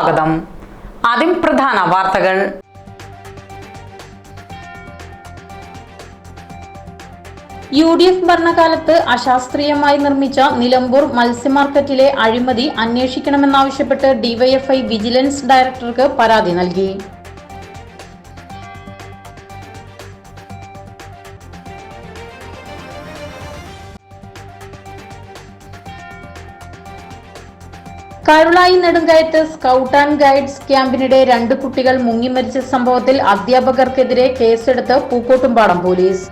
സ്വാഗതം. ആദ്യം പ്രധാന വാർത്തകൾ. യു ഡി എഫ് ഭരണകാലത്ത് അശാസ്ത്രീയമായി നിർമ്മിച്ച നിലമ്പൂർ മത്സ്യമാർക്കറ്റിലെ അഴിമതി അന്വേഷിക്കണമെന്നാവശ്യപ്പെട്ട് ഡിവൈഎഫ്ഐ വിജിലൻസ് ഡയറക്ടർക്ക് പരാതി നൽകി. കരുളായി നെടുങ്കയത്ത് സ്കൗട്ട് ആൻഡ് ഗൈഡ്സ് ക്യാമ്പിനിടെ രണ്ട് കുട്ടികൾ മുങ്ങിമരിച്ച സംഭവത്തിൽ അധ്യാപകർക്കെതിരെ കേസെടുത്ത് പൂക്കോട്ടുംപാടം പോലീസ്.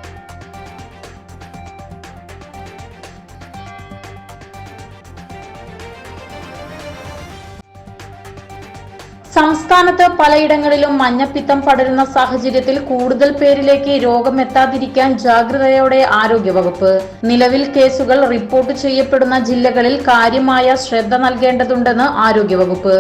സംസ്ഥാനത്ത് പലയിടങ്ങളിലും മഞ്ഞപ്പിത്തം പടരുന്ന സാഹചര്യത്തിൽ കൂടുതൽ പേരിലേക്ക് രോഗം എത്താതിരിക്കാൻ ജാഗ്രതയോടെ ആരോഗ്യവകുപ്പ്. നിലവിൽ കേസുകൾ റിപ്പോർട്ട് ചെയ്യപ്പെടുന്ന ജില്ലകളിൽ കാര്യമായ ശ്രദ്ധ നൽകേണ്ടതുണ്ടെന്ന് ആരോഗ്യവകുപ്പ്.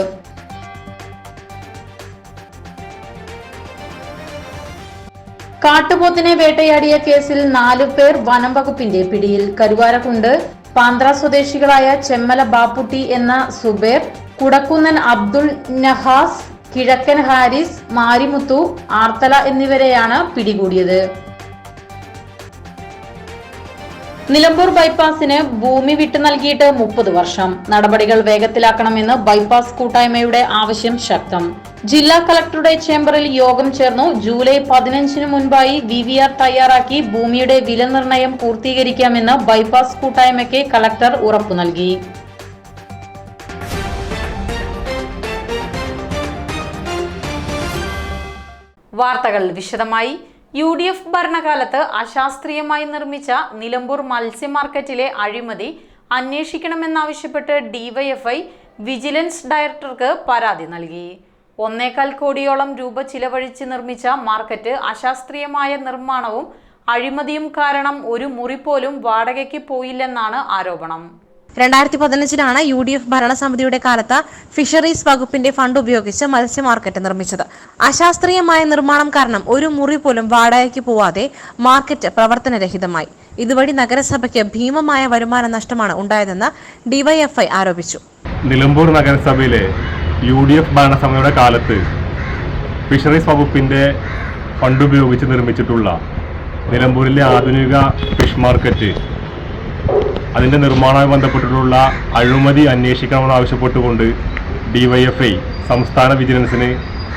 കാട്ടുപോത്തിനെ വേട്ടയാടിയ കേസിൽ നാലു പേർ വനം വകുപ്പിന്റെ പിടിയിൽ. കരുവാരക്കുണ്ട് പാന്ത്ര സ്വദേശികളായ ചെമ്മല ബാപ്പുട്ടി എന്ന സുബേർ കുടക്കുന്നൻ അബ്ദുൾ നഹാസ് കിഴക്കൻ ഹാരിസ് മാരിമുത്തു ആർത്തല എന്നിവരെയാണ് പിടികൂടിയത്. നിലമ്പൂർ ബൈപ്പാസിന് ഭൂമി വിട്ടു നൽകിയിട്ട് മുപ്പത് വർഷം. നടപടികൾ വേഗത്തിലാക്കണമെന്ന് ബൈപ്പാസ് കൂട്ടായ്മയുടെ ആവശ്യം ശക്തം. ജില്ലാ കളക്ടറുടെ ചേംബറിൽ യോഗം ചേർന്നു ജൂലൈ പതിനഞ്ചിന് മുൻപായി വി വി ആർ തയ്യാറാക്കി ഭൂമിയുടെ വില നിർണയം പൂർത്തീകരിക്കാമെന്ന് ബൈപ്പാസ് കൂട്ടായ്മയ്ക്ക് കളക്ടർ ഉറപ്പു നൽകി. വാർത്തകൾ വിശദമായി. യു ഡി എഫ് ഭരണകാലത്ത് അശാസ്ത്രീയമായി നിർമ്മിച്ച നിലമ്പൂർ മത്സ്യ മാർക്കറ്റിലെ അഴിമതി അന്വേഷിക്കണമെന്നാവശ്യപ്പെട്ട് ഡിവൈഎഫ്ഐ വിജിലൻസ് ഡയറക്ടർക്ക് പരാതി നൽകി. ഒന്നേകാൽ കോടിയോളം രൂപ ചിലവഴിച്ച് നിർമ്മിച്ച മാർക്കറ്റ് അശാസ്ത്രീയമായ നിർമ്മാണവും അഴിമതിയും കാരണം ഒരു മുറി പോലും വാടകയ്ക്ക് പോയില്ലെന്നാണ് ആരോപണം. രണ്ടായിരത്തി പതിനഞ്ചിലാണ് യു ഡി എഫ് ഭരണസമിതിയുടെ കാലത്ത് ഫിഷറീസ് വകുപ്പിന്റെ ഫണ്ട് ഉപയോഗിച്ച് മത്സ്യ മാർക്കറ്റ് നിർമ്മിച്ചത്. അശാസ്ത്രീയമായ നിർമ്മാണം കാരണം ഒരു മുറി പോലും വാടകയ്ക്ക് പോവാതെ മാർക്കറ്റ് പ്രവർത്തനരഹിതമായി. ഇതുവഴി നഗരസഭയ്ക്ക് ഭീമമായ വരുമാന നഷ്ടമാണ് ഉണ്ടായതെന്ന് ഡിവൈഎഫ്ഐ ആരോപിച്ചു. നിലമ്പൂർ നഗരസഭയിലെ യു ഡി എഫ് ഭരണസമിതിയുടെ കാലത്ത് ഫിഷറീസ് വകുപ്പിന്റെ ഫണ്ട് ഉപയോഗിച്ച് നിർമ്മിച്ചിട്ടുള്ള നിലമ്പൂരിലെ ആധുനിക ഫിഷ് മാർക്കറ്റ് അതിന്റെ നിർമ്മാണവുമായി ബന്ധപ്പെട്ടിട്ടുള്ള അഴിമതി അന്വേഷിക്കണമെന്ന് ആവശ്യപ്പെട്ടുകൊണ്ട് ഡിവൈഎഫ്ഐ സംസ്ഥാന വിജിലൻസിന്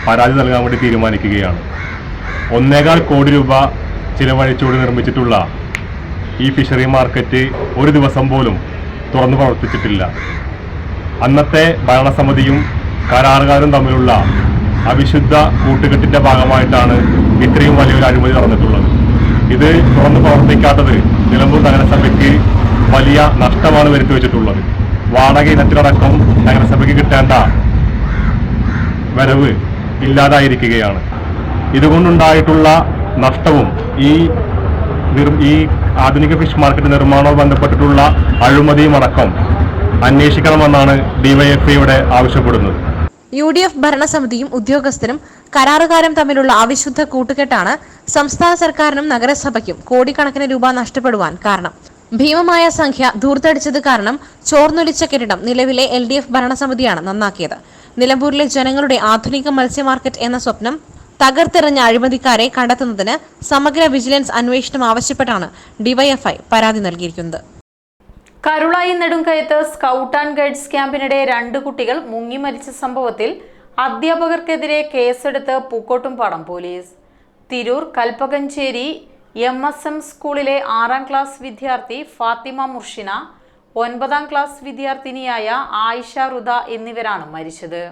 പരാതി നൽകാൻ വേണ്ടി തീരുമാനിക്കുകയാണ്. ഒന്നേകാൽ കോടി രൂപ ചിലവഴിച്ചുകൊണ്ട് നിർമ്മിച്ചിട്ടുള്ള ഈ ഫിഷറി മാർക്കറ്റ് ഒരു ദിവസം പോലും തുറന്നു പ്രവർത്തിച്ചിട്ടില്ല. അന്നത്തെ ഭരണസമിതിയും കരാറുകാരും തമ്മിലുള്ള അവിശുദ്ധ കൂട്ടുകെട്ടിന്റെ ഭാഗമായിട്ടാണ് ഇത്രയും വലിയൊരു അഴിമതി നടന്നിട്ടുള്ളത്. ഇത് തുറന്നു പ്രവർത്തിക്കാത്തത് നിലമ്പൂർ നഗരസഭയ്ക്ക് വലിയ നഷ്ടമാണ് വരുത്തി വെച്ചിട്ടുള്ളത് വാടക ഇനത്തിലടക്കം നഗരസഭയ്ക്ക് കിട്ടേണ്ട വരവ് ഇല്ലാതായിരിക്കുകയാണ്. ഇതുകൊണ്ടുണ്ടായിട്ടുള്ള നഷ്ടവും ഈ ഈ ആധുനിക ഫിഷ് മാർക്കറ്റ് നിർമ്മാണവുമായി ബന്ധപ്പെട്ടിട്ടുള്ള അഴിമതിയും അടക്കം അന്വേഷിക്കണമെന്നാണ് ഡിവൈഎഫ്ഐയുടെ ആവശ്യപ്പെടുന്നത്. യു ഡി എഫ് ഭരണസമിതിയും ഉദ്യോഗസ്ഥരും കരാറുകാരും തമ്മിലുള്ള അവിശുദ്ധ കൂട്ടുകെട്ടാണ് സംസ്ഥാന സർക്കാരിനും നഗരസഭയ്ക്കും കോടിക്കണക്കിന് രൂപ നഷ്ടപ്പെടുവാൻ കാരണം. ഭീമമായ സംഖ്യ ധൂർത്തടിച്ചത് കാരണം ചോർന്നൊലിച്ച കെട്ടിടം നിലവിലെ എൽ ഡി എഫ് ഭരണസമിതിയാണ് നന്നാക്കിയത്. നിലമ്പൂരിലെ ജനങ്ങളുടെ ആധുനിക മത്സ്യ മാർക്കറ്റ് എന്ന സ്വപ്നം തകർത്തെറിഞ്ഞ അഴിമതിക്കാരെ കണ്ടെത്തുന്നതിന് സമഗ്ര വിജിലൻസ് അന്വേഷണം ആവശ്യപ്പെട്ടാണ് ഡിവൈഎഫ്ഐ പരാതി നൽകിയിരിക്കുന്നത്. കരുളായി നെടുങ്കയത്ത് സ്കൗട്ട് ആൻഡ് ഗൈഡ്സ് ക്യാമ്പിനിടെ രണ്ട് കുട്ടികൾ മുങ്ങി മരിച്ച സംഭവത്തിൽ അധ്യാപകർക്കെതിരെ കേസെടുത്ത് Pookkottumpadam police. Tirur Kalpakanchery M S M സ്കൂളിലെ ആറാം ക്ലാസ് വിദ്യാർത്ഥി ഫാത്തിമ മുർഷിന ഒൻപതാം ക്ലാസ് വിദ്യാർത്ഥിനിയായ ആയിഷ റുദ എന്നിവരാണ് മരിച്ചത്.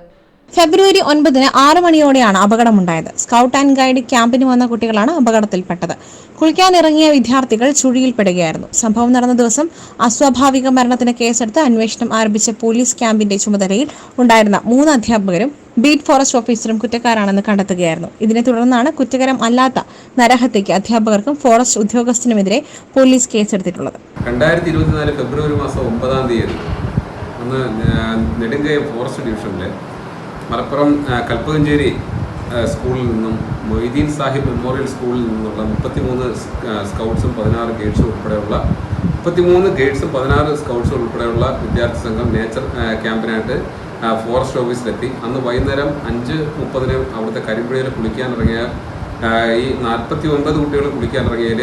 ഫെബ്രുവരി ഒൻപതിന് ആറ് മണിയോടെയാണ് അപകടമുണ്ടായത്. സ്കൗട്ട് ആൻഡ് ഗൈഡ് ക്യാമ്പിന് വന്ന കുട്ടികളാണ് അപകടത്തിൽപ്പെട്ടത്. കുളിക്കാനിറങ്ങിയ വിദ്യാർത്ഥികൾ ചുഴിയിൽപ്പെടുകയായിരുന്നു. സംഭവം നടന്ന ദിവസം അസ്വാഭാവിക മരണത്തിന് കേസെടുത്ത് അന്വേഷണം ആരംഭിച്ച പോലീസ് ക്യാമ്പിന്റെ ചുമതലയിൽ ഉണ്ടായിരുന്ന മൂന്ന് അധ്യാപകരും ബീറ്റ് ഫോറസ്റ്റ് ഓഫീസറും കുറ്റക്കാരാണെന്ന് കണ്ടെത്തുകയായിരുന്നു. ഇതിനെ തുടർന്നാണ് കുറ്റകരം അല്ലാത്ത നരഹത്യയ്ക്ക് അധ്യാപകർക്കും ഫോറസ്റ്റ് ഉദ്യോഗസ്ഥനുമെതിരെ പോലീസ് കേസെടുത്തിട്ടുള്ളത്. ഫെബ്രുവരി മാസം ഒമ്പതാം തീയതി നെടുങ്കയം ഫോറസ്റ്റ് ഡിവിഷനിലെ മലപ്പുറം കൽപ്പകഞ്ചേരി സ്കൂളിൽ നിന്നും മൊയ്തീൻ സാഹിബ് മെമ്മോറിയൽ സ്കൂളിൽ നിന്നുള്ള മുപ്പത്തിമൂന്ന് സ്കൗട്ട്സും പതിനാറ് ഗേഡ്സും ഉൾപ്പെടെയുള്ള മുപ്പത്തിമൂന്ന് ഗേഡ്സും പതിനാറ് സ്കൗട്ട്സും ഉൾപ്പെടെയുള്ള വിദ്യാർത്ഥി സംഘം നേച്ചർ ക്യാമ്പിനായിട്ട് ഫോറസ്റ്റ് ഓഫീസിലെത്തി. അന്ന് വൈകുന്നേരം അഞ്ച് മുപ്പതിന് അവിടുത്തെ കരിമ്പുഴയിൽ കുളിക്കാനിറങ്ങിയ ഈ നാൽപ്പത്തി ഒൻപത് കുട്ടികൾ കുളിക്കാനിറങ്ങിയതിൽ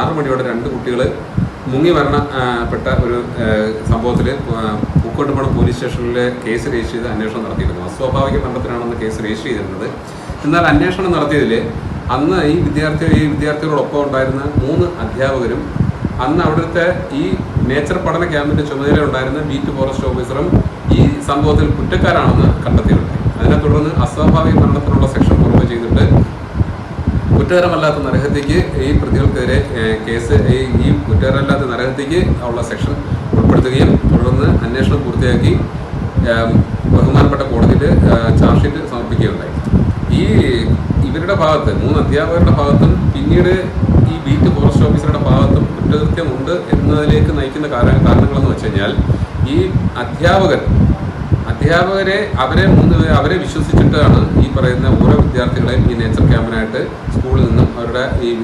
ആറ് മണിയോടെ രണ്ട് കുട്ടികൾ മുങ്ങി മരണപ്പെട്ട ഒരു സംഭവത്തിൽ പൂക്കോട്ടുപണം പോലീസ് സ്റ്റേഷനിൽ കേസ് രജിസ്റ്റർ ചെയ്ത് അന്വേഷണം നടത്തിയിരുന്നു. അസ്വാഭാവിക മരണത്തിനാണെന്ന് കേസ് രജിസ്റ്റർ ചെയ്തിരുന്നത്. എന്നാൽ അന്വേഷണം നടത്തിയതിൽ അന്ന് ഈ വിദ്യാർത്ഥി ഈ വിദ്യാർത്ഥികളോടൊപ്പം ഉണ്ടായിരുന്ന മൂന്ന് അധ്യാപകരും അന്ന് അവിടുത്തെ ഈ നേച്ചർ പഠന ക്യാമ്പിന്റെ ചുമതല ഉണ്ടായിരുന്ന ബീറ്റ് ഫോറസ്റ്റ് ഓഫീസറും ഈ സംഭവത്തിൽ കുറ്റക്കാരാണെന്ന് കണ്ടെത്തിയിട്ടുണ്ട്. അതിനെ തുടർന്ന് അസ്വാഭാവിക മരണത്തിനുള്ള സെക്ഷൻ പുറമെ ചെയ്തിട്ട് കുറ്റകരമല്ലാത്ത നരഹത്യക്ക് ഈ പ്രതികൾക്കെതിരെ കേസ് ഈ കുറ്റകരമല്ലാത്ത നരഹത്യക്ക് ഉള്ള സെക്ഷൻ ഉൾപ്പെടുത്തുകയും തുടർന്ന് അന്വേഷണം പൂർത്തിയാക്കി ബഹുമാനപ്പെട്ട കോടതിയിൽ ചാർജ് ഷീറ്റ് സമർപ്പിക്കുകയുണ്ടായി. ഈ ഇവരുടെ ഭാഗത്ത് മൂന്ന് അധ്യാപകരുടെ ഭാഗത്തും പിന്നീട് ഈ ബീറ്റ് ഫോറസ്റ്റ് ഓഫീസറുടെ ഭാഗത്തും കുറ്റകൃത്യമുണ്ട് എന്നതിലേക്ക് നയിക്കുന്ന കാര- കാരണങ്ങളെന്ന് വെച്ച് കഴിഞ്ഞാൽ ഈ അധ്യാപകർ അധ്യാപകരെ അവരെ മൂന്ന് അവരെ വിശ്വസിച്ചിട്ടാണ് ഈ പറയുന്ന ഓരോ വിദ്യാർത്ഥികളെയും ഈ നേച്ചർ ക്യാമ്പിനായിട്ട് സ്കൂളിൽ നിന്നും അവരുടെ ഈ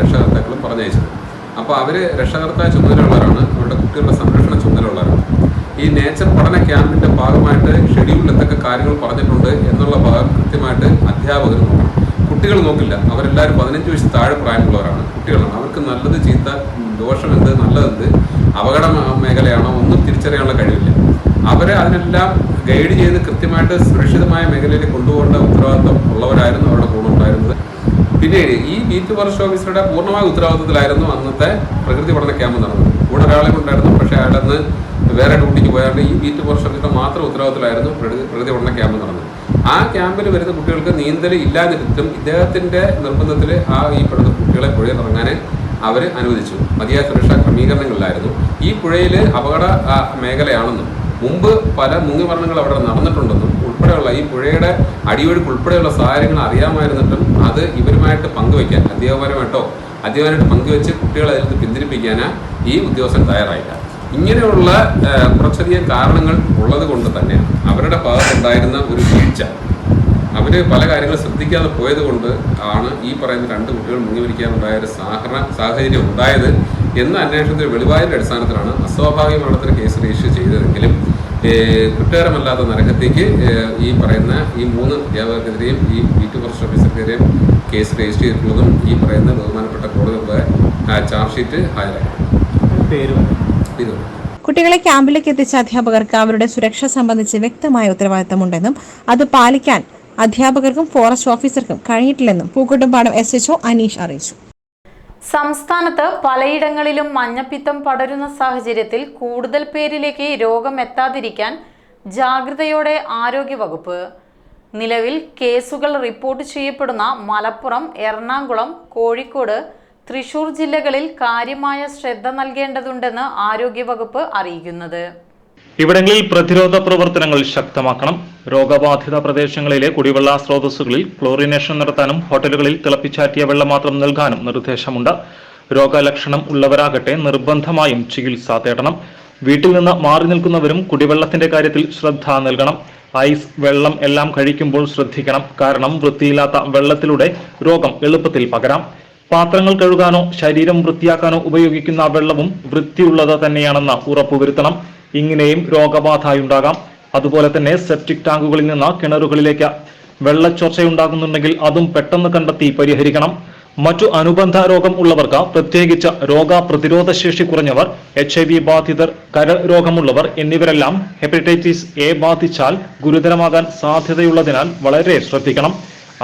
രക്ഷകർത്താക്കളും പറഞ്ഞയച്ചത്. അപ്പോൾ അവർ രക്ഷകർത്താ ചുമതലയുള്ളവരാണ്. അവരുടെ കുട്ടികളുടെ സംരക്ഷണ ചുമതലയുള്ളവരാണ്. ഈ നേച്ചർ പഠന ക്യാമ്പിന്റെ ഭാഗമായിട്ട് ഷെഡ്യൂളിൽ എന്തൊക്കെ കാര്യങ്ങൾ പറഞ്ഞിട്ടുണ്ട് എന്നുള്ള ഭാഗം കൃത്യമായിട്ട് അധ്യാപകർ നോക്കണം. കുട്ടികൾ നോക്കില്ല. അവരെല്ലാവരും പതിനഞ്ച് വയസ്സ് താഴെ പ്രായമുള്ളവരാണ്. കുട്ടികളാണ്. അവർക്ക് നല്ലത് ചീത്ത ദോഷം എന്ത് നല്ലതെന്ത് അപകട മേഖലയാണോ ഒന്നും തിരിച്ചറിയാനുള്ള കഴിവില്ല. അവരെ അതിനെല്ലാം ഗൈഡ് ചെയ്ത് കൃത്യമായിട്ട് സുരക്ഷിതമായ മേഖലയിൽ കൊണ്ടുപോകേണ്ട ഉത്തരവാദിത്വം ഉള്ളവരായിരുന്നു അവരുടെ കൂടെ ഉണ്ടായിരുന്നത്. പിന്നീട് ഈ ബീറ്റ് ഫോറസ്റ്റ് ഓഫീസറുടെ പൂർണമായ ഉത്തരവാദിത്തത്തിലായിരുന്നു അന്നത്തെ പ്രകൃതി പഠന ക്യാമ്പ് നടന്നത്. കൂടെ ഒരാളെ കൊണ്ടായിരുന്നു പക്ഷേ അയാളെ അന്ന് വേറെ ഡ്യൂട്ടിക്ക് പോയാണ്ട് ഈ ബീറ്റ് ഫോറസ്റ്റ് ഓഫീസറുടെ മാത്രം ഉത്തരവാദിത്തത്തിലായിരുന്നു പ്രകൃതി പഠന ക്യാമ്പ് നടന്നത്. ആ ക്യാമ്പിൽ വരുന്ന കുട്ടികൾക്ക് നീന്തൽ ഇല്ലാതിരുത്തും ഇദ്ദേഹത്തിന്റെ നിർബന്ധത്തിൽ ആ ഈ പെടുന്ന കുട്ടികളെ പുഴയിൽ ഇറങ്ങാൻ അവർ അനുവദിച്ചു. മതിയായ സുരക്ഷാ ക്രമീകരണങ്ങളിലായിരുന്നു. ഈ പുഴയിൽ അപകട മേഖലയാണെന്നും മുമ്പ് പല മുങ്ങിമരണങ്ങൾ അവിടെ നടന്നിട്ടുണ്ടെന്നും ഉൾപ്പെടെയുള്ള ഈ പുഴയുടെ അടിയൊഴുക്ക് ഉൾപ്പെടെയുള്ള സാഹചര്യങ്ങൾ അറിയാമായിരുന്നിട്ടും അത് ഇവരുമായിട്ട് പങ്കുവയ്ക്കാൻ അധ്യാപകപരമായിട്ടോ അധ്യാപകരായിട്ട് പങ്കുവെച്ച് കുട്ടികളെ അതിൽ നിന്ന് പിന്തിരിപ്പിക്കാൻ ഈ ഉദ്യോഗസ്ഥൻ തയ്യാറായില്ല. ഇങ്ങനെയുള്ള കുറച്ചധികം കാരണങ്ങൾ ഉള്ളത് കൊണ്ട് തന്നെ അവരുടെ ഭാഗത്തുണ്ടായിരുന്ന ഒരു വീഴ്ച. അവർ പല കാര്യങ്ങളും ശ്രദ്ധിക്കാതെ പോയത് കൊണ്ട് ആണ് ഈ പറയുന്ന രണ്ട് കുട്ടികൾ മുങ്ങിമരിക്കാനുണ്ടായ ഒരു സാഹര സാഹചര്യം ഉണ്ടായത്. എന്ന അന്വേഷണത്തിൽ വെളിവായതിന്റെ അടിസ്ഥാനത്തിലാണ് അസ്വാഭാവിക മരണത്തിന് കേസ് രജിസ്റ്റർ ചെയ്തതെങ്കിലും കുറ്റകരമല്ലാത്ത നരകത്തേക്ക് ഈ പറയുന്ന ഈ മൂന്ന് അധ്യാപകർക്കെതിരെയും ഈ ബീറ്റ് ഫോറസ്റ്റ് ഓഫീസർക്കെതിരെയും കേസ് രജിസ്റ്റർ ചെയ്തിട്ടുള്ളതും ഈ പറയുന്ന ബഹുമാനപ്പെട്ട കോടതിയുടെ ചാർജ് ഷീറ്റ് ഹാജരാക്കി കുട്ടികളെ ക്യാമ്പിലേക്ക് എത്തിച്ച അധ്യാപകർക്ക് അവരുടെ സുരക്ഷ സംബന്ധിച്ച് വ്യക്തമായ ഉത്തരവാദിത്തമുണ്ടെന്നും അത് പാലിക്കാൻ അധ്യാപകർക്കും ഫോറസ്റ്റ് ഓഫീസർക്കും കഴിഞ്ഞിട്ടില്ലെന്നും പൂക്കോട്ടുംപാടം എസ് എച്ച്ഒ അനീഷ് അറിയിച്ചു. സംസ്ഥാനത്ത് പലയിടങ്ങളിലും മഞ്ഞപ്പിത്തം പടരുന്ന സാഹചര്യത്തിൽ കൂടുതൽ പേരിലേക്ക് രോഗം എത്താതിരിക്കാൻ ജാഗ്രതയോടെ ആരോഗ്യവകുപ്പ്. നിലവിൽ കേസുകൾ റിപ്പോർട്ട് ചെയ്യപ്പെടുന്ന മലപ്പുറം എറണാകുളം കോഴിക്കോട് തൃശൂർ ജില്ലകളിൽ കാര്യമായ ശ്രദ്ധ നൽകേണ്ടതുണ്ടെന്ന് ആരോഗ്യവകുപ്പ് അറിയിക്കുന്നത്. ഇവിടങ്ങളിൽ പ്രതിരോധ പ്രവർത്തനങ്ങൾ ശക്തമാക്കണം. രോഗബാധിത പ്രദേശങ്ങളിലെ കുടിവെള്ള സ്രോതസ്സുകളിൽ ക്ലോറിനേഷൻ നടത്താനും ഹോട്ടലുകളിൽ തിളപ്പിച്ചാറ്റിയ വെള്ളം മാത്രം നൽകാനും നിർദ്ദേശമുണ്ട്. രോഗലക്ഷണം ഉള്ളവരാകട്ടെ നിർബന്ധമായും ചികിത്സ തേടണം. വീട്ടിൽ നിന്ന് മാറി നിൽക്കുന്നവരും കുടിവെള്ളത്തിന്റെ കാര്യത്തിൽ ശ്രദ്ധ നൽകണം. ഐസ് വെള്ളം എല്ലാം കഴിക്കുമ്പോൾ ശ്രദ്ധിക്കണം. കാരണം വൃത്തിയില്ലാത്ത വെള്ളത്തിലൂടെ രോഗം എളുപ്പത്തിൽ പകരാം. പാത്രങ്ങൾ കഴുകാനോ ശരീരം വൃത്തിയാക്കാനോ ഉപയോഗിക്കുന്ന വെള്ളവും വൃത്തിയുള്ളത് തന്നെയാണെന്ന് ഉറപ്പുവരുത്തണം. ഇങ്ങനെയും രോഗബാധയുണ്ടാകാം. അതുപോലെ തന്നെ സെപ്റ്റിക് ടാങ്കുകളിൽ നിന്ന് കിണറുകളിലേക്ക് വെള്ളച്ചോർച്ചയുണ്ടാകുന്നുണ്ടെങ്കിൽ അതും പെട്ടെന്ന് കണ്ടെത്തി പരിഹരിക്കണം. മറ്റു അനുബന്ധ രോഗം ഉള്ളവർക്ക് പ്രത്യേകിച്ച് രോഗ പ്രതിരോധ ശേഷി കുറഞ്ഞവർ എച്ച് ഐ വി ബാധിതർ കരൾ രോഗമുള്ളവർ എന്നിവരെല്ലാം ഹെപ്പറ്റൈറ്റിസ് എ ബാധിച്ചാൽ ഗുരുതരമാകാൻ സാധ്യതയുള്ളതിനാൽ വളരെ ശ്രദ്ധിക്കണം.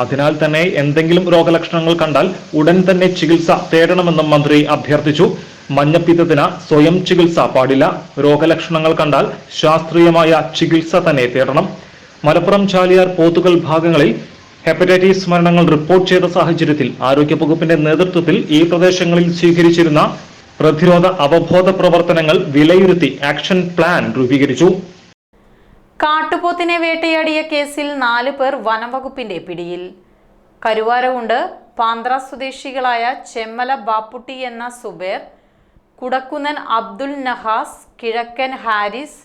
അതിനാൽ തന്നെ എന്തെങ്കിലും രോഗലക്ഷണങ്ങൾ കണ്ടാൽ ഉടൻ തന്നെ ചികിത്സ തേടണമെന്നും മന്ത്രി അഭ്യർത്ഥിച്ചു. മഞ്ഞപ്പിത്തത്തിന് സ്വയം ചികിത്സ പാടില്ല. രോഗലക്ഷണങ്ങൾ കണ്ടാൽ ശാസ്ത്രീയമായ ചികിത്സ തന്നെ തേടണം. മലപ്പുറം ചാലിയാർ പോത്തുകൾ ഭാഗങ്ങളിൽ ഹെപ്പറ്റൈറ്റിസ് മരണങ്ങൾ റിപ്പോർട്ട് ചെയ്ത സാഹചര്യത്തിൽ ആരോഗ്യവകുപ്പിന്റെ നേതൃത്വത്തിൽ ഈ പ്രദേശങ്ങളിൽ സ്വീകരിച്ചിരുന്ന പ്രതിരോധ അവബോധ പ്രവർത്തനങ്ങൾ വിലയിരുത്തി ആക്ഷൻ പ്ലാൻ രൂപീകരിച്ചു. കാട്ടുപോത്തിനെ വേട്ടയാടിയ കേസിൽ നാല് പേർ വനംവകുപ്പിന്റെ പിടിയിൽ. കരുവാരകുണ്ട് പാന്ത്ര സ്വദേശികളായ ചെമ്മല ബാപ്പുട്ടി എന്ന സുബേർ കുടക്കുന്നൻ അബ്ദുൽ നഹാസ് കിഴക്കൻ ഹാരിസ്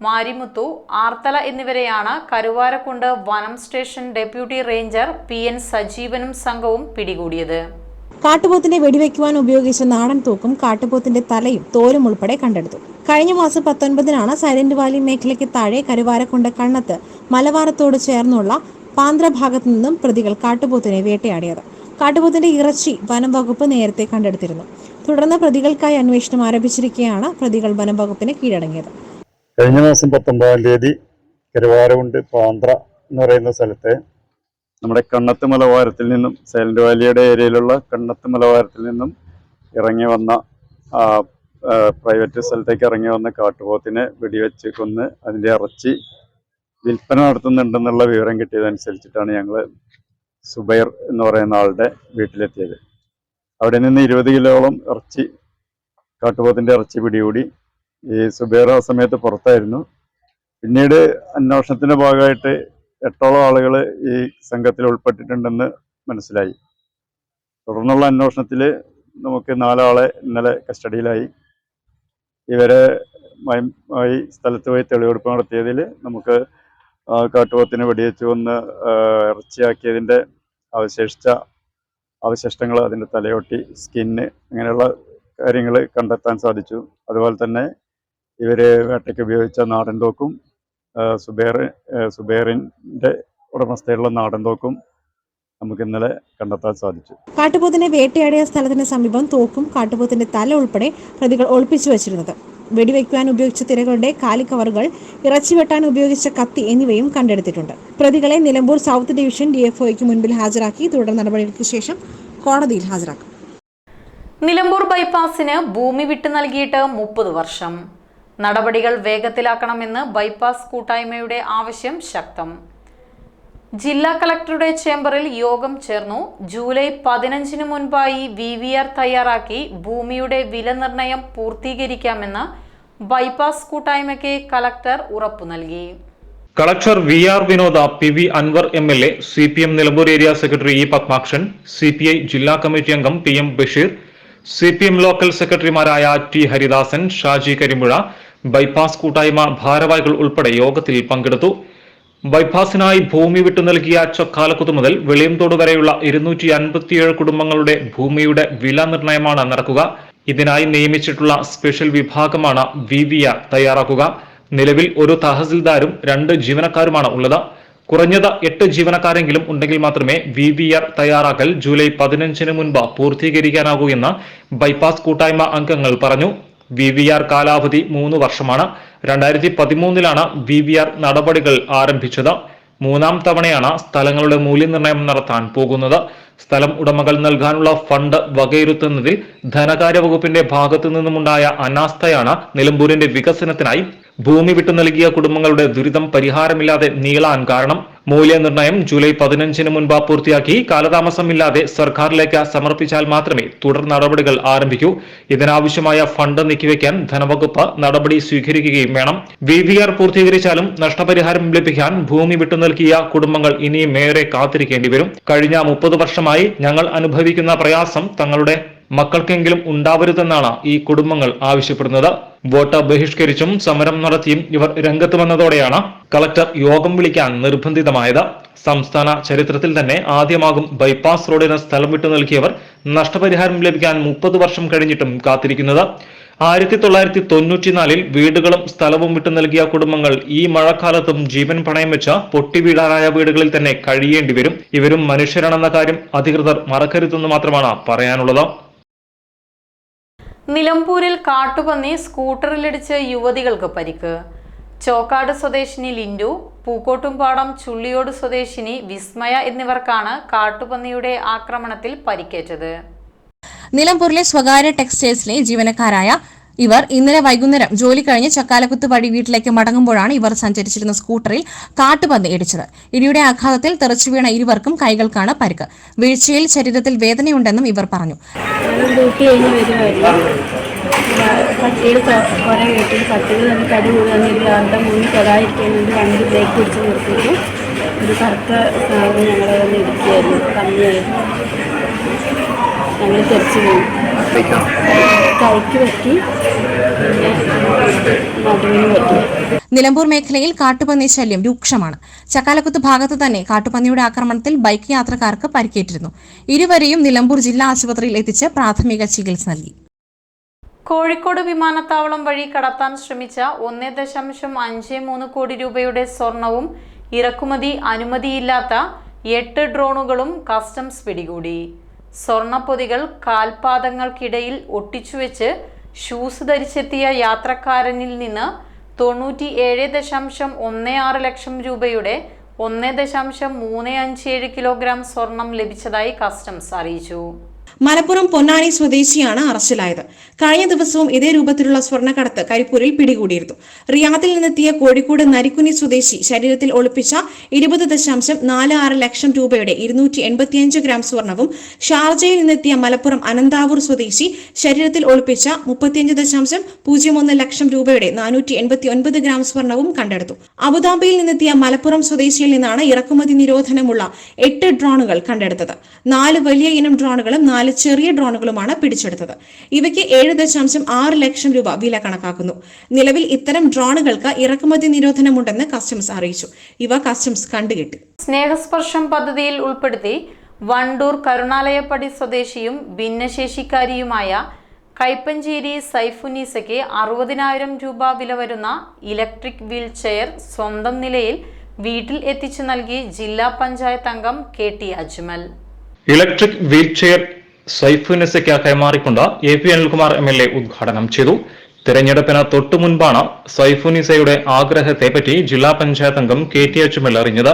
മാരിമുത്തു ആർത്തല എന്നിവരെയാണ് കരുവാരക്കുണ്ട് വനം station deputy ranger P N സജീവനും സംഘവും പിടികൂടിയത്. കാട്ടുപോത്തിന്റെ വെടിവെക്കുവാൻ ഉപയോഗിച്ച നാടൻ തൂക്കും കാട്ടുപോത്തിന്റെ തലയും തോലും ഉൾപ്പെടെ കണ്ടെടുത്തു. കഴിഞ്ഞ മാസം പത്തൊൻപതിനാണ് സൈലന്റ് വാലി മേഖലയ്ക്ക് താഴെ കരുവാരക്കുണ്ട് കണ്ണത്ത് മലവാരത്തോട് ചേർന്നുള്ള പാന്ത്ര ഭാഗത്തു നിന്നും പ്രതികൾ കാട്ടുപോത്തിനെ വേട്ടയാടിയത്. കാട്ടുപോത്തിന്റെ ഇറച്ചി വനം വകുപ്പ് നേരത്തെ കണ്ടെടുത്തിരുന്നു. തുടർന്ന് പ്രതികൾക്കായി അന്വേഷണം ആരംഭിച്ചിരിക്കുകയാണ് പ്രതികൾ വനംവകുപ്പിന് കീഴടങ്ങിയത്. കഴിഞ്ഞ മാസം പത്തൊമ്പതാം തീയതി കരുവാരകുണ്ട് പാന്ത്ര എന്ന് പറയുന്ന സ്ഥലത്തെ നമ്മുടെ കണ്ണത്ത് മലവാരത്തിൽ നിന്നും സൈലന്റ് വാലിയുടെ ഏരിയയിലുള്ള കണ്ണത്ത് മലവാരത്തിൽ നിന്നും ഇറങ്ങി വന്ന പ്രൈവറ്റ് സ്ഥലത്തേക്ക് ഇറങ്ങി വന്ന കാട്ടുപോത്തിനെ വെടിവെച്ച് കൊന്ന് അതിന്റെ ഇറച്ചി വിൽപ്പന നടത്തുന്നുണ്ടെന്നുള്ള വിവരം കിട്ടിയതനുസരിച്ചിട്ടാണ് ഞങ്ങൾ സുബൈർ എന്ന് പറയുന്ന ആളുടെ വീട്ടിലെത്തിയത്. അവിടെ നിന്ന് ഇരുപത് കിലോളം ഇറച്ചി കാട്ടുപോത്തിന്റെ ഇറച്ചി പിടികൂടി. ഈ സുബേറ ആ സമയത്ത് പുറത്തായിരുന്നു. പിന്നീട് അന്വേഷണത്തിന്റെ ഭാഗമായിട്ട് എട്ടോളം ആളുകൾ ഈ സംഘത്തിൽ ഉൾപ്പെട്ടിട്ടുണ്ടെന്ന് മനസ്സിലായി. തുടർന്നുള്ള അന്വേഷണത്തിൽ നമുക്ക് നാലാളെ ഇന്നലെ കസ്റ്റഡിയിലായി. ഇവരെ മയമായി സ്ഥലത്ത് പോയി തെളിവെടുപ്പ് നടത്തിയതിൽ നമുക്ക് കാട്ടുപോത്തിന് വെടിവെച്ച് വന്ന് ഇറച്ചിയാക്കിയതിന്റെ അവശേഷിച്ച അവശിഷ്ടങ്ങൾ അതിന്റെ തലയൊട്ടി സ്കിന്ന് അങ്ങനെയുള്ള കാര്യങ്ങൾ കണ്ടെത്താൻ സാധിച്ചു. അതുപോലെ തന്നെ ഇവർ വേട്ടയ്ക്ക് ഉപയോഗിച്ച നാടൻ തോക്കും സുബേർ സുബേറിന്റെ ഉടമസ്ഥയുള്ള നാടൻ തോക്കും നമുക്ക് ഇന്നലെ കണ്ടെത്താൻ സാധിച്ചു. കാട്ടുപോത്തിനെ വേട്ടയാടിയ സ്ഥലത്തിന് സമീപം തോക്കും കാട്ടുപോത്തിന്റെ തല ഉൾപ്പെടെ പ്രതികൾ ഒളിപ്പിച്ചു വച്ചിരുന്നത്. വെടിവെക്കുവാൻ ഉപയോഗിച്ച തിരകളുടെ കാലിക്കവറുകൾ ഇറച്ചി വെട്ടാൻ ഉപയോഗിച്ച കത്തി എന്നിവയും കണ്ടെടുത്തിട്ടുണ്ട്. പ്രതികളെ നിലമ്പൂർ സൗത്ത് ഡിവിഷൻ ഡിഎഫ്ഒയ്ക്ക് മുൻപിൽ ഹാജരാക്കി. തുടർ നടപടികൾക്ക് ശേഷം കോടതിയിൽ ഹാജരാക്കും. നിലമ്പൂർ ബൈപ്പാസിന് ഭൂമി വിട്ടു നൽകിയിട്ട് മുപ്പത് വർഷം. നടപടികൾ വേഗത്തിലാക്കണമെന്ന് ബൈപ്പാസ് കൂട്ടായ്മയുടെ ആവശ്യം ശക്തം. ജില്ലാ കളക്ടറുടെ ചേംബറിൽ യോഗം ചേർന്നു. ജൂലൈ പതിനഞ്ചിന് മുൻപായി വി വി ആർ തയ്യാറാക്കി ഭൂമിയുടെ വില നിർണയം പൂർത്തീകരിക്കാമെന്ന് ബൈപ്പാസ് കൂട്ടായ്മയ്ക്ക് കളക്ടർ ഉറപ്പു നൽകി. Collector V R Vinoda P V Anwar M L A C P M Nilambur area secretary E Padmakshan C P I ജില്ലാ കമ്മിറ്റി അംഗം P M Basheer C P M local സെക്രട്ടറിമാരായ T Haridasan Shaji Karimpuzha bypass കൂട്ടായ്മ ഭാരവാഹികൾ ഉൾപ്പെടെ യോഗത്തിൽ പങ്കെടുത്തു. ബൈപ്പാസിനായി ഭൂമി വിട്ടു നൽകിയ ചൊക്കാലക്കുത്ത് മുതൽ വെളിയംതോട് വരെയുള്ള ഇരുന്നൂറ്റി അൻപത്തിയേഴ് കുടുംബങ്ങളുടെ ഭൂമിയുടെ വില നിർണയമാണ് നടക്കുക. ഇതിനായി നിയമിച്ചിട്ടുള്ള സ്പെഷ്യൽ വിഭാഗമാണ് വി വി ആർ തയ്യാറാക്കുക. നിലവിൽ ഒരു തഹസിൽദാരും രണ്ട് ജീവനക്കാരുമാണ് ഉള്ളത്. കുറഞ്ഞത് എട്ട് ജീവനക്കാരെങ്കിലും ഉണ്ടെങ്കിൽ മാത്രമേ വി വി ആർ തയ്യാറാക്കൽ ജൂലൈ പതിനഞ്ചിന് മുൻപ് പൂർത്തീകരിക്കാനാകൂ എന്ന് ബൈപ്പാസ് കൂട്ടായ്മ അംഗങ്ങൾ പറഞ്ഞു. വി വി ആർ കാലാവധി മൂന്ന് വർഷമാണ്. രണ്ടായിരത്തി പതിമൂന്നിലാണ് വി വി ആർ നടപടികൾ ആരംഭിച്ചത്. മൂന്നാം തവണയാണ് സ്ഥലങ്ങളുടെ മൂല്യനിർണയം നടത്താൻ പോകുന്നത്. സ്ഥലം ഉടമകൾ നൽകാനുള്ള ഫണ്ട് വകയിരുത്തുന്നതിൽ ധനകാര്യ വകുപ്പിന്റെ ഭാഗത്തു നിന്നുമുണ്ടായ അനാസ്ഥയാണ് നിലമ്പൂരിന്റെ വികസനത്തിനായി ഭൂമി വിട്ടു നൽകിയ കുടുംബങ്ങളുടെ ദുരിതം പരിഹാരമില്ലാതെ നീളാൻ കാരണം. മൂല്യനിർണയം ജൂലൈ പതിനഞ്ചിന് മുൻപ് പൂർത്തിയാക്കി കാലതാമസമില്ലാതെ സർക്കാരിലേക്ക് സമർപ്പിച്ചാൽ മാത്രമേ തുടർ നടപടികൾ ആരംഭിക്കൂ. ഇതിനാവശ്യമായ ഫണ്ട് നീക്കിവെക്കാൻ ധനവകുപ്പ് നടപടി സ്വീകരിക്കുകയും വേണം. വി വി ആർ പൂർത്തീകരിച്ചാലും നഷ്ടപരിഹാരം ലഭിക്കാൻ ഭൂമി വിട്ടു നൽകിയ കുടുംബങ്ങൾ ഇനിയും ഏറെ കാത്തിരിക്കേണ്ടി വരും. കഴിഞ്ഞ മുപ്പത് വർഷമായി ഞങ്ങൾ അനുഭവിക്കുന്ന പ്രയാസം തങ്ങളുടെ മക്കൾക്കെങ്കിലും ഉണ്ടാവരുതെന്നാണ് ഈ കുടുംബങ്ങൾ ആവശ്യപ്പെടുന്നത്. വോട്ട് ബഹിഷ്കരിച്ചും സമരം നടത്തിയും ഇവർ രംഗത്ത് വന്നതോടെയാണ് കളക്ടർ യോഗം വിളിക്കാൻ നിർബന്ധിതമായത്. സംസ്ഥാന ചരിത്രത്തിൽ തന്നെ ആദ്യമാകും ബൈപ്പാസ് റോഡിന് സ്ഥലം വിട്ടു നൽകിയവർ നഷ്ടപരിഹാരം ലഭിക്കാൻ മുപ്പത് വർഷം കഴിഞ്ഞിട്ടും കാത്തിരിക്കുന്നത്. ആയിരത്തി തൊള്ളായിരത്തി തൊണ്ണൂറ്റിനാലിൽ വീടുകളും സ്ഥലവും വിട്ടു നൽകിയ കുടുംബങ്ങൾ ഈ മഴക്കാലത്തും ജീവൻ പണയം വെച്ച പൊട്ടിവീഴാനായ വീടുകളിൽ തന്നെ കഴിയേണ്ടി വരും. ഇവരും മനുഷ്യരാണെന്ന കാര്യം അധികൃതർ മറക്കരുതെന്ന് മാത്രമാണ് പറയാനുള്ളത്. നിലമ്പൂരിൽ കാട്ടുപന്നി സ്കൂട്ടറിലിടിച്ച് യുവതികൾക്ക് പരിക്ക്. ചോക്കാട് സ്വദേശിനി ലിൻഡു പൂക്കോട്ടുംപാടം ചുള്ളിയോട് സ്വദേശിനി വിസ്മയ എന്നിവർക്കാണ് കാട്ടുപന്നിയുടെ ആക്രമണത്തിൽ പരിക്കേറ്റത്. നിലമ്പൂരിലെ സ്വകാര്യ ടെക്സ്റ്റൈൽസിലെ ജീവനക്കാരായ ഇവർ ഇന്നലെ വൈകുന്നേരം ജോലി കഴിഞ്ഞ് ചക്കാലക്കുത്ത് വഴി വീട്ടിലേക്ക് മടങ്ങുമ്പോഴാണ് ഇവർ സഞ്ചരിച്ചിരുന്ന സ്കൂട്ടറിൽ കാട്ടുപന്നി ഇടിച്ചത്. ഇടിയുടെ ആഘാതത്തിൽ തെറിച്ചു വീണ ഇരുവർക്കും കൈകൾക്കാണ് പരിക്ക്. വീഴ്ചയിൽ ശരീരത്തിൽ വേദനയുണ്ടെന്നും ഇവർ പറഞ്ഞു. പട്ടികൾ കുറേ വീട്ടിൽ പട്ടികൾ കടി മുന്നിൽ ബ്രേക്ക് പിടിച്ച് നിർത്തിയിട്ട് ഒരു കറുത്ത സാധനം ഞങ്ങളെ വന്ന് ഇടിക്കുകയായിരുന്നു. കമ്മിയായിരുന്നു. ഞങ്ങൾ തിരിച്ചു പോയി കൈക്ക് പറ്റി നിലമ്പൂർ മേഖലയിൽ കാട്ടുപന്നി ശല്യം രൂക്ഷമാണ്. ചക്കാലക്കുത്ത് ഭാഗത്ത് തന്നെ കാട്ടുപന്നിയുടെ ആക്രമണത്തിൽ ബൈക്ക് യാത്രക്കാർക്ക് പരിക്കേറ്റിരുന്നു. ഇരുവരെയും നിലമ്പൂർ ജില്ലാ ആശുപത്രിയിൽ എത്തിച്ച് പ്രാഥമിക ചികിത്സ നൽകി. കോഴിക്കോട് വിമാനത്താവളം വഴി കടത്താൻ ശ്രമിച്ച ഒന്നേ ദശാംശം അഞ്ച് മൂന്ന് കോടി രൂപയുടെ സ്വർണവും ഇറക്കുമതി അനുമതിയില്ലാത്ത എട്ട് ഡ്രോണുകളും കസ്റ്റംസ് പിടികൂടി. സ്വർണപ്പൊതികൾ കാൽപാദങ്ങൾക്കിടയിൽ ഒട്ടിച്ചുവെച്ച് ഷൂസ് ധരിച്ചെത്തിയ യാത്രക്കാരനിൽ നിന്ന് തൊണ്ണൂറ്റി ഏഴ് ദശാംശം ഒന്ന് ആറ് ലക്ഷം രൂപയുടെ ഒന്ന് ദശാംശം മൂന്ന് അഞ്ച് ഏഴ് കിലോഗ്രാം സ്വർണം ലഭിച്ചതായി കസ്റ്റംസ് അറിയിച്ചു. മലപ്പുറം പൊന്നാനി സ്വദേശിയാണ് അറസ്റ്റിലായത്. കഴിഞ്ഞ ദിവസവും ഇതേ രൂപത്തിലുള്ള സ്വർണക്കടത്ത് കരിപ്പൂരിൽ പിടികൂടിയിരുന്നു. റിയാദിൽ നിന്നെത്തിയ കോഴിക്കോട് നരിക്കുനി സ്വദേശി ശരീരത്തിൽ ഒളിപ്പിച്ച ഇരുപത് ദശാംശം നാല് ആറ് ലക്ഷം രൂപയുടെ ഇരുന്നൂറ്റി എൺപത്തിയഞ്ച് ഗ്രാം സ്വർണവും ഷാർജയിൽ നിന്നെത്തിയ മലപ്പുറം അനന്താവൂർ സ്വദേശി ശരീരത്തിൽ ഒളിപ്പിച്ച മുപ്പത്തിയഞ്ച് ദശാംശം പൂജ്യം ഒന്ന് ലക്ഷം രൂപയുടെ നാനൂറ്റി എൺപത്തി ഒൻപത് ഗ്രാം സ്വർണവും കണ്ടെടുത്തു. അബുദാബിയിൽ നിന്നെത്തിയ മലപ്പുറം സ്വദേശിയിൽ നിന്നാണ് ഇറക്കുമതി നിരോധനമുള്ള എട്ട് ഡ്രോണുകൾ കണ്ടെടുത്തത്. നാല് വലിയ ഇനം ഡ്രോണുകളും നാല് ചെറിയ ഡ്രോണുകളുമാണ് പിടിച്ചെടുത്തത്. ഇവയ്ക്ക് ഏഴ് ദശാംശം ആറ് ലക്ഷം രൂപ വില കണക്കാക്കുന്നു. നിലവിൽ ഇത്തരം ഡ്രോണുകൾക്ക് ഇറക്കുമതി നിരോധനമുണ്ടെന്ന് കസ്റ്റംസ് അറിയിച്ചു. ഇവ കസ്റ്റംസ് കണ്ടുകെട്ടി. സ്നേഹസ്പർശം പദ്ധതിയിൽ ഉൾപ്പെടുത്തി വണ്ടൂർ കരുണാലയപ്പടി സ്വദേശിയും ഭിന്നശേഷിക്കാരിയുമായ കൈപ്പഞ്ചേരി സൈഫുനീസയ്ക്ക് അറുപതിനായിരം രൂപ വില വരുന്ന ഇലക്ട്രിക് വീൽ ചെയർ സ്വന്തം നിലയിൽ വീട്ടിൽ എത്തിച്ചു നൽകി ജില്ലാ പഞ്ചായത്ത് അംഗം K T Ajmal. Electric wheelchair സൈഫുനസയ്ക്ക് കൈമാറിക്കൊണ്ട് A P Anilkumar M L A ഉദ്ഘാടനം ചെയ്തു. തെരഞ്ഞെടുപ്പിന് തൊട്ടു മുൻപാണ് സൈഫുനിസയുടെ ആഗ്രഹത്തെപ്പറ്റി ജില്ലാ പഞ്ചായത്ത് അംഗം കെ ടി എച്ച് എൽ അറിഞ്ഞത്.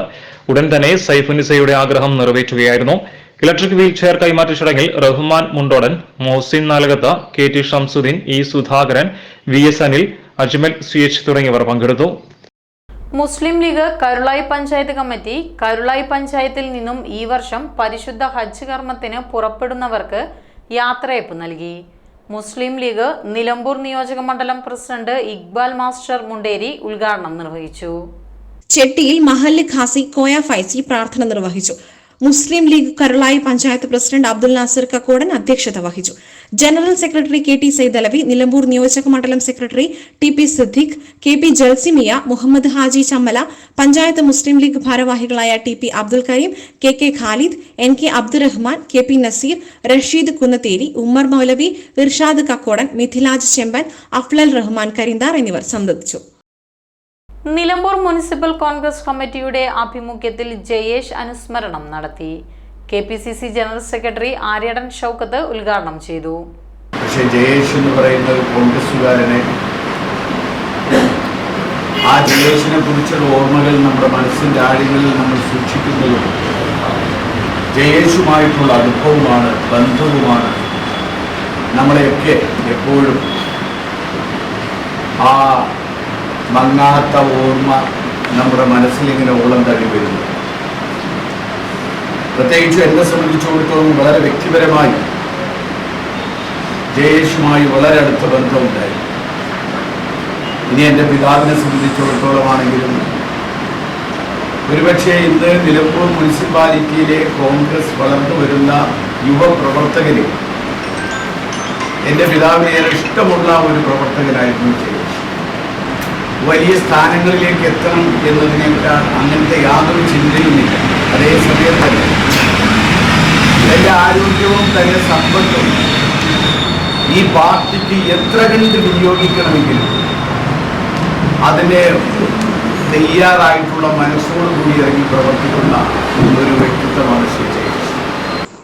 ഉടൻ തന്നെ സൈഫുനിസയുടെ ആഗ്രഹം നിറവേറ്റുകയായിരുന്നു. ഇലക്ട്രിക് വീൽ ചെയർ കൈമാറ്റ ചടങ്ങിൽ Rahman Mundodan Mohsin Nalakath K T Shamsuddin E Sudhakaran V S Anil Ajmal C H തുടങ്ങിയവർ പങ്കെടുത്തു. മുസ്ലിം ലീഗ് കരുളായി പഞ്ചായത്ത് കമ്മിറ്റി കരുളായി പഞ്ചായത്തിൽ നിന്നും ഈ വർഷം പരിശുദ്ധ ഹജ്ജ് കർമ്മത്തിന് പുറപ്പെടുന്നവർക്ക് യാത്രയപ്പ് നൽകി. മുസ്ലിം ലീഗ് നിലമ്പൂർ നിയോജക മണ്ഡലം പ്രസിഡന്റ് ഇക്ബാൽ മാസ്റ്റർ മുണ്ടേരി ഉദ്ഘാടനം നിർവഹിച്ചു. ചെട്ടിയിൽ മഹല്ല് ഖാസി കോയ ഫൈസി പ്രാർത്ഥന നിർവഹിച്ചു. മുസ്ലിം ലീഗ് കരുളായി പഞ്ചായത്ത് പ്രസിഡന്റ് അബ്ദുൽ നാസർ കക്കോടൻ അധ്യക്ഷത വഹിച്ചു. General secretary K T Saidalavi Nilambur നിയോജക മണ്ഡലം secretary T P Siddique K P Jalsimiya Muhammad Haji Chammala panchayat Muslim League ഭാരവാഹികളായ T P Abdul Kareem K K Khalid N K Abdurahman K P Naseer Rasheed Kunnatheri Ummer Moulavi Irshad Kakkodan Mithilaj Chemban Afzal Rahman Karinthar എന്നിവർ സംബന്ധിച്ചു. Nilambur municipal Congress കമ്മിറ്റിയുടെ ആഭിമുഖ്യത്തിൽ ജയേഷ് അനുസ്മരണം നടത്തി. K P C C general secretary Aryadan Shoukath ഉദ്ഘാടനം ചെയ്തു. പക്ഷേ ജയേഷ് എന്ന് പറയുന്ന ഒരു ആ ജയേഷിനെ കുറിച്ചുള്ള ഓർമ്മകൾ നമ്മുടെ മനസ്സിന്റെ ആഴങ്ങളിൽ നമ്മൾ സൂക്ഷിക്കുന്നതും ജയേഷുമായിട്ടുള്ള അനുഭവമാണ് ബന്ധവുമാണ് നമ്മളെയൊക്കെ എപ്പോഴും ആ മങ്ങാത്ത ഓർമ്മ നമ്മുടെ മനസ്സിലിങ്ങനെ ഓളം തള്ളി വരുന്നു. പ്രത്യേകിച്ച് എന്നെ സംബന്ധിച്ചിടത്തോളം വളരെ വ്യക്തിപരമായി ജയേഷുമായി വളരെ അടുത്ത ബന്ധമുണ്ടായി. ഇനി എന്റെ പിതാവിനെ സംബന്ധിച്ചിടത്തോളമാണെങ്കിലും ഒരുപക്ഷെ ഇന്ന് നിലമ്പൂർ മുനിസിപ്പാലിറ്റിയിലെ കോൺഗ്രസ് വളർന്നു വരുന്ന യുവപ്രവർത്തകന് എന്റെ പിതാവിനെ ഏറെ ഇഷ്ടമുള്ള ഒരു പ്രവർത്തകനായിരുന്നു ജയേഷ്. വലിയ സ്ഥാനങ്ങളിലേക്ക് എത്തണം എന്നതിനേക്കാൾ അങ്ങനത്തെ യാതൊരു ചിന്തയുമില്ല. അതേ സമയം തന്നെ തന്റെ ആരോഗ്യവും തന്റെ സമ്പത്തും. ഈ പാർട്ടിക്ക് എത്ര കണ്ട് വിനിയോഗിക്കണമെങ്കിലും അതിനെ തയ്യാറായിട്ടുള്ള മനസ്സോട് കൂടി ഇറങ്ങി പ്രവർത്തിക്കുന്ന ഒരു വ്യക്തിത്വമാണ് Shri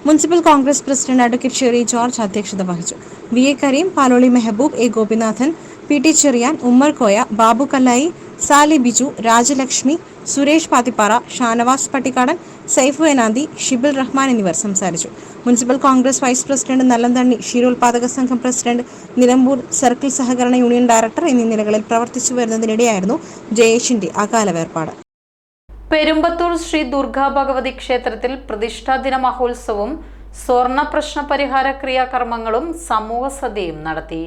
municipal Congress president advocate Sherry George അധ്യക്ഷത വഹിച്ചു. V A Kareem Paloli Mehboob A Gopinathan P T Cherian Ummerkoya Babu Kallayi Sali Biju Rajalakshmi Suresh Pathippara Shanavas Pattikkadan Saifu Enanthi Shibil Rahman എന്നിവർ സംസാരിച്ചു. Municipal Congress vice president Nallanthanni ക്ഷീരോത്പാദക സംഘം president Nilambur circle സഹകരണ union director എന്നീ നിലകളിൽ പ്രവർത്തിച്ചു വരുന്നതിനിടെയായിരുന്നു ജയേഷിന്റെ അകാല വേർപാട്. പെരുമ്പത്തൂർ ശ്രീ ദുർഗാ ഭഗവതി ക്ഷേത്രത്തിൽ പ്രതിഷ്ഠാദിന മഹോത്സവവും സ്വർണ പ്രശ്ന പരിഹാര ക്രിയാകർമ്മങ്ങളും സമൂഹ സദ്യയും നടത്തി.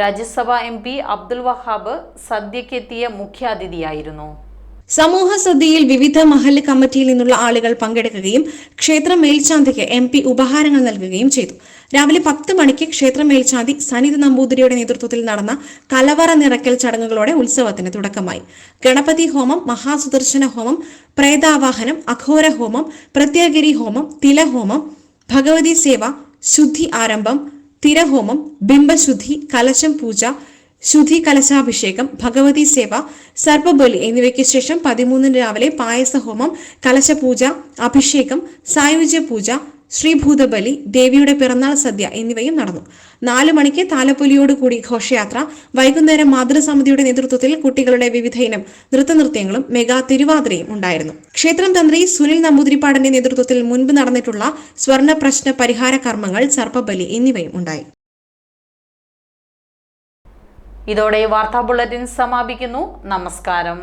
രാജ്യസഭ എം പി അബ്ദുൽ വഹാബ് സദ്യക്കെത്തിയ മുഖ്യാതിഥിയായിരുന്നു. സമൂഹ സദ്യയിൽ വിവിധ മഹല്ല് കമ്മിറ്റിയിൽ നിന്നുള്ള ആളുകൾ പങ്കെടുക്കുകയും ക്ഷേത്ര മേൽശാന്തിക്ക് എം പി ഉപഹാരങ്ങൾ നൽകുകയും ചെയ്തു. രാവിലെ പത്ത് മണിക്ക് ക്ഷേത്ര മേൽശാന്തി സനിത നമ്പൂതിരിയുടെ നേതൃത്വത്തിൽ നടന്ന കലവറ നിറക്കൽ ചടങ്ങുകളോടെ ഉത്സവത്തിന് തുടക്കമായി. ഗണപതി ഹോമം മഹാസുദർശന ഹോമം പ്രേതാവാഹനം അഘോര ഹോമം പ്രത്യേകരി ഹോമം തിലഹോമം ഭഗവതി സേവ ശുദ്ധി ആരംഭം തിരഹോമം ബിംബശുദ്ധി കലശം പൂജ ശുദ്ധി കലശാഭിഷേകം ഭഗവതി സേവ സർപ്പബലി എന്നിവയ്ക്ക് ശേഷം പതിമൂന്നിന് രാവിലെ പായസഹോമം കലശപൂജ അഭിഷേകം സായുജ്യ പൂജ ശ്രീഭൂതബലി ദേവിയുടെ പിറന്നാൾ സദ്യ എന്നിവയും നടന്നു. നാലു മണിക്ക് താലപ്പൊലിയോടുകൂടി ഘോഷയാത്ര. വൈകുന്നേരം മാതൃസമിതിയുടെ നേതൃത്വത്തിൽ കുട്ടികളുടെ വിവിധ ഇനം നൃത്തനൃത്യങ്ങളും മെഗാ തിരുവാതിരയും ഉണ്ടായിരുന്നു. ക്ഷേത്രം തന്ത്രി സുനിൽ നമ്പൂതിരിപ്പാടിന്റെ നേതൃത്വത്തിൽ മുൻപ് നടന്നിട്ടുള്ള സ്വർണ പ്രശ്ന പരിഹാര കർമ്മങ്ങൾ സർപ്പബലി എന്നിവയും ഉണ്ടായി. ഇതോടെ വാർത്താ ബുള്ളറ്റിൻ സമാപിക്കുന്നു. നമസ്കാരം.